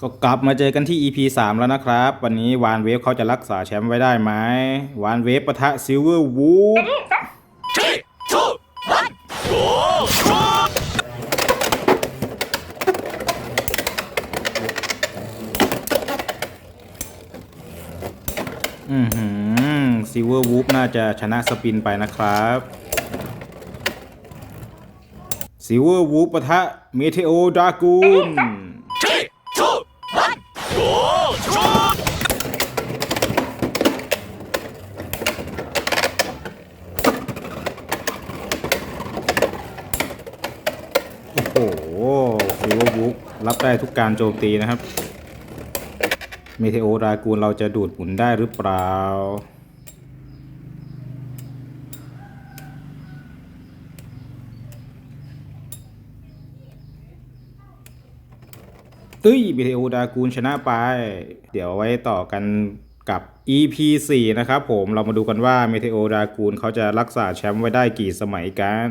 ก็กลับมาเจอกันที่ EP 3 แล้วนะครับ วันนี้วานเวฟเขาจะรักษาแชมป์ไว้ได้ไหมวานเวฟปะทะซิลเวอร์วูฟอือหือซิลเวอร์วูฟน่าจะชนะสปินไปนะครับซิลเวอร์วูฟปะทะเมเทโอดรากูน โอ้โหฟิวบุ๊กรับได้ทุกการโจมตีนะครับ เมเทโอรากูลเราจะดูดหมุนได้หรือเปล่าเอ้ยเมเทโอดรากูลชนะไป เดี๋ยวไว้ต่อกันกับ EP 4 นะครับผมเรามาดูกันว่าเมเทโอดรากูลเขาจะรักษาแชมป์ไว้ได้กี่สมัยกัน